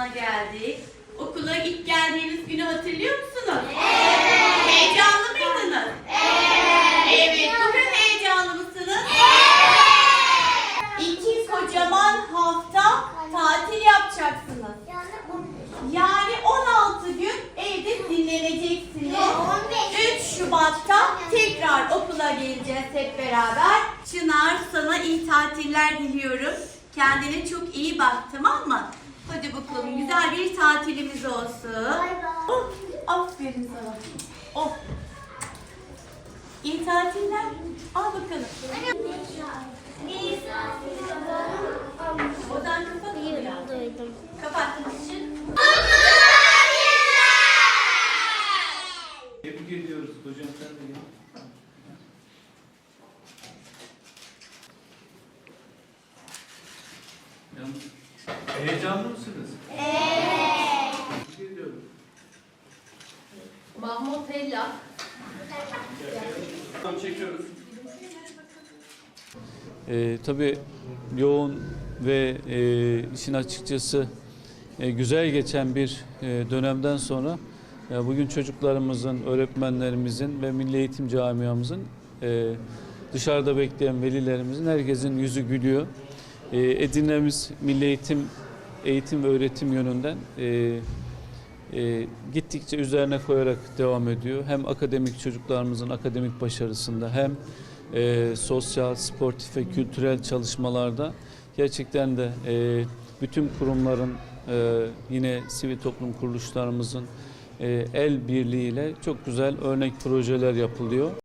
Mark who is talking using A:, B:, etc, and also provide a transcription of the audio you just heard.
A: okuluna geldik. Okula ilk geldiğiniz günü hatırlıyor musunuz? Evet. Heyecanlı mıydınız? Evet. Evet. Bugün heyecanlı mısınız? Evet. İki kocaman hafta tatil yapacaksınız. Yani 16 gün evde dinleneceksiniz. 3 Şubat'ta tekrar okula geleceğiz hep beraber. Çınar sana iyi tatiller diliyorum. Kendine çok iyi bak tamam mı? Hadi bakalım güzel bir tatilimiz olsun. Bay bay. Oh, aferin sana. Oh. İyi tatiller. Al bakalım. Odan kapat mı ya? Kapattığımız için.
B: Tebrik ediyoruz hocam sen de gel. Yalnız heyecanlı mısınız? Evet. Tebrik ediyorum.
C: Mahmut Ella.
B: Tamam çekiyoruz. Ee, tabii yoğun ve e, işin açıkçası e, güzel geçen bir e, dönemden sonra e, bugün çocuklarımızın, öğretmenlerimizin ve Milli Eğitim Camiamızın e, dışarıda bekleyen velilerimizin herkesin yüzü gülüyor. E, Milli Eğitim eğitim ve öğretim yönünden e, e, gittikçe üzerine koyarak devam ediyor. Hem akademik çocuklarımızın akademik başarısında hem e, sosyal, sportif ve kültürel çalışmalarda gerçekten de e, bütün kurumların e, yine sivil toplum kuruluşlarımızın e, el birliğiyle çok güzel örnek projeler yapılıyor.